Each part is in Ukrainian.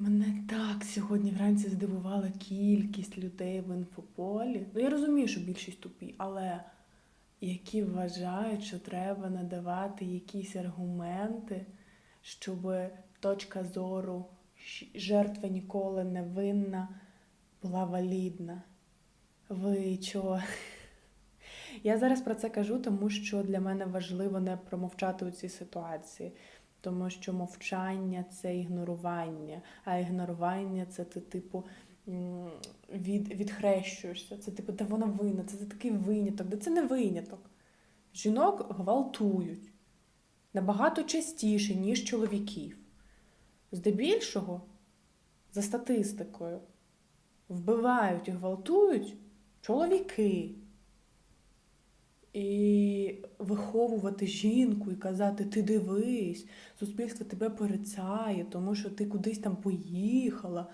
Мене так сьогодні вранці здивувала кількість людей в інфополі. Ну, я розумію, що більшість тупі, але які вважають, що треба надавати якісь аргументи, щоб точка зору жертва ніколи не винна була валідна. Ви чого? Я зараз про це кажу, тому що для мене важливо не промовчати у цій ситуації. Тому що мовчання це ігнорування, а ігнорування це ти, типу, від, відхрещуєшся. Це типу, та вона винна, це, це такий виняток. Де це не виняток. Жінок гвалтують набагато частіше, ніж чоловіків. Здебільшого, за статистикою, вбивають і гвалтують чоловіки. І виховувати жінку і казати, ти дивись, суспільство тебе порицає, тому що ти кудись там поїхала.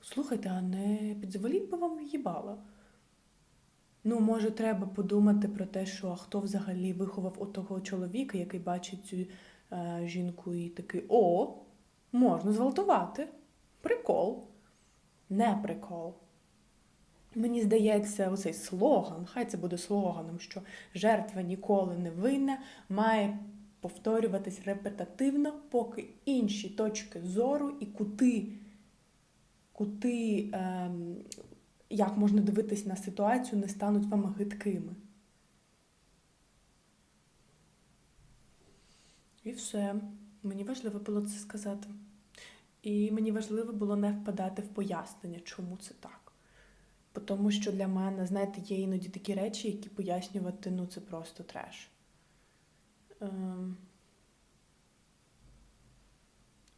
Слухайте, а не підзволіть би вам їбала. Ну, може, треба подумати про те, що а хто взагалі виховав отого чоловіка, який бачить цю е, жінку і такий: о, можна зґвалтувати. Прикол. Не прикол. Мені здається, оцей слоган, хай це буде слоганом, що жертва ніколи не винна, має повторюватись репетативно, поки інші точки зору і кути, кути ем, як можна дивитись на ситуацію, не стануть вам гидкими. І все. Мені важливо було це сказати. І мені важливо було не впадати в пояснення, чому це так. Тому що для мене, знаєте, є іноді такі речі, які пояснювати, ну, це просто треш. Ем...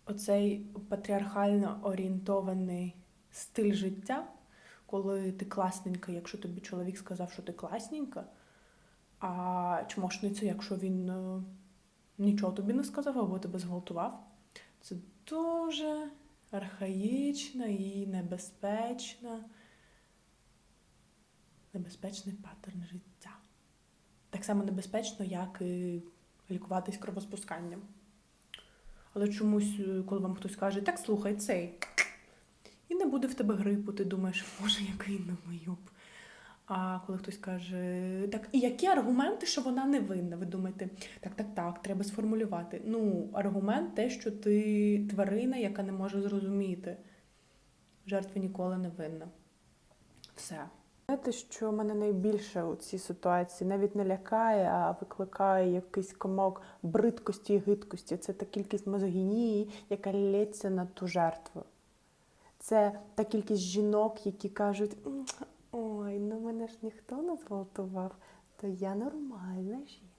Оцей патріархально орієнтований стиль життя, коли ти класненька, якщо тобі чоловік сказав, що ти класненька, а чмошниця, якщо він е, нічого тобі не сказав або тебе зґвалтував, це дуже архаїчна і небезпечна небезпечний паттерн життя. Так само небезпечно, як і лікуватись кровоспусканням. Але чомусь, е, коли вам хтось каже, так слухай, цей, і не буде в тебе грипу, ти думаєш, може, який новийоб. А коли хтось каже, так, і які аргументи, що вона не винна? Ви думаєте, так, так, так, треба сформулювати. Ну, аргумент те, що ти тварина, яка не може зрозуміти. Жертва ніколи не винна. Все. Знаєте, що мене найбільше у цій ситуації навіть не лякає, а викликає якийсь комок бридкості і гидкості. Це та кількість мозогінії, яка лється на ту жертву. Це та кількість жінок, які кажуть: ой, ну мене ж ніхто не зґвалтував, то я нормальна жінка,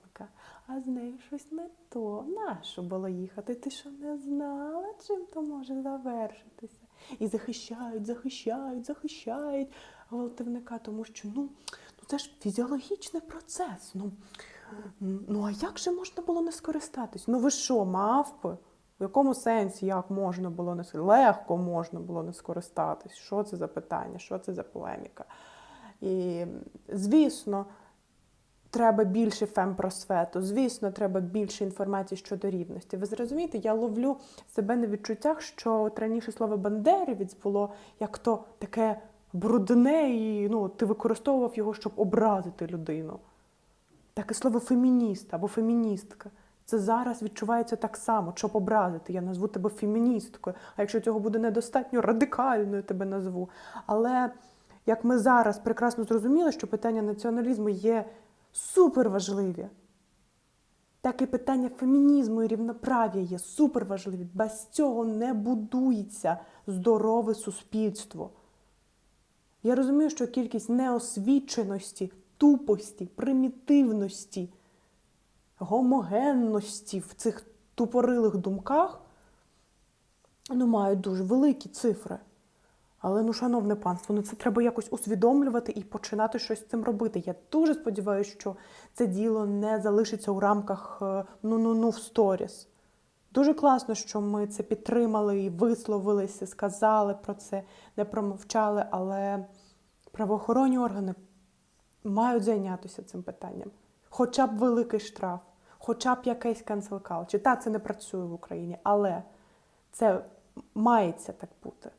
а з нею щось не то. Нащо було їхати? Ти що не знала, чим то може завершитися? І захищають, захищають, захищають гвалтівника, тому що ну, ну це ж фізіологічний процес. Ну, ну а як же можна було не скористатись? Ну ви що, мавпи? В якому сенсі як можна було не? Легко можна було не скористатись? Що це за питання? Що це за полеміка? І, звісно, треба більше фемпросвету, звісно, треба більше інформації щодо рівності. Ви зрозумієте, я ловлю себе на відчуттях, що от раніше слово бандерівець було як то таке брудне, і ну, ти використовував його, щоб образити людину. Так і слово фемініст або феміністка. Це зараз відчувається так само, щоб образити. Я назву тебе феміністкою, а якщо цього буде недостатньо, радикальною тебе назву. Але як ми зараз прекрасно зрозуміли, що питання націоналізму є суперважливі, так і питання фемінізму і рівноправ'я є суперважливі. Без цього не будується здорове суспільство. Я розумію, що кількість неосвіченості, тупості, примітивності, гомогенності в цих тупорилих думках ну, мають дуже великі цифри. Але, ну, шановне панство, ну це треба якось усвідомлювати і починати щось з цим робити. Я дуже сподіваюся, що це діло не залишиться у рамках ну-ну-ну в сторіс. Дуже класно, що ми це підтримали і висловилися, сказали про це, не промовчали, але правоохоронні органи мають зайнятися цим питанням. Хоча б великий штраф, хоча б якийсь cancel culture. Та це не працює в Україні, але це мається так бути.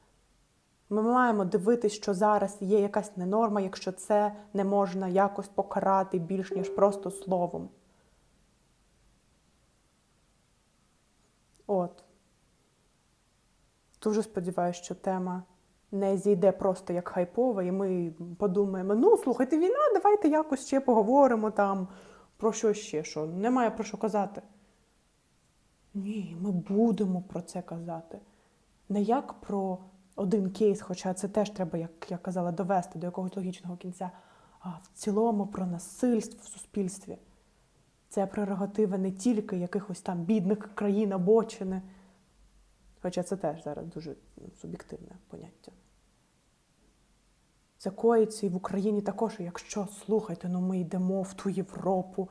Ми маємо дивитись, що зараз є якась ненорма, якщо це не можна якось покарати більш ніж просто словом. От. Дуже сподіваюся, що тема не зійде просто як хайпова, і ми подумаємо: ну, слухайте, війна, давайте якось ще поговоримо там про що ще, що немає про що казати. Ні, ми будемо про це казати. Не як про один кейс, хоча це теж треба, як я казала, довести до якогось логічного кінця, а в цілому про насильство в суспільстві. Це прерогатива не тільки якихось там бідних країн обочини, хоча це теж зараз дуже ну, суб'єктивне поняття. Це коїться і в Україні також, якщо слухайте, ну ми йдемо в ту Європу.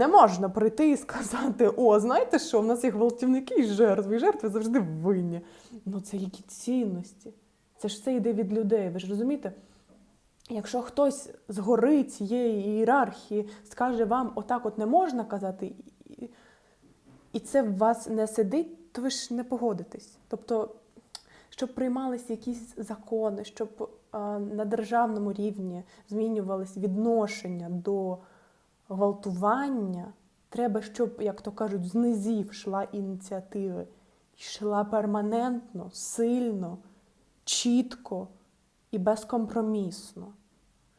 Не можна прийти і сказати: о, знаєте що, в нас є гвалтівники і жертви, і жертви завжди винні. Ну це які цінності? Це ж все йде від людей. Ви ж розумієте? Якщо хтось згори цієї ієрархії скаже вам, отак от не можна казати, і- це в вас не сидить, то ви ж не погодитесь. Тобто, щоб приймалися якісь закони, щоб на державному рівні змінювались відношення до гвалтування, треба, щоб, як то кажуть, з низів йшла ініціатива, йшла перманентно, сильно, чітко і безкомпромісно.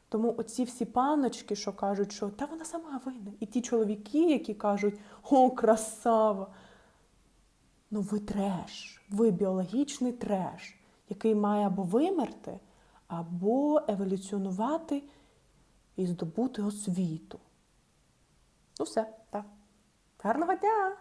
Тому оці всі паночки, що кажуть, що та вона сама винна, і ті чоловіки, які кажуть, о, красава. Ну, ви треш, ви біологічний треш, який має або вимерти, або еволюціонувати і здобути освіту. Ну, все, так. Гарного дня!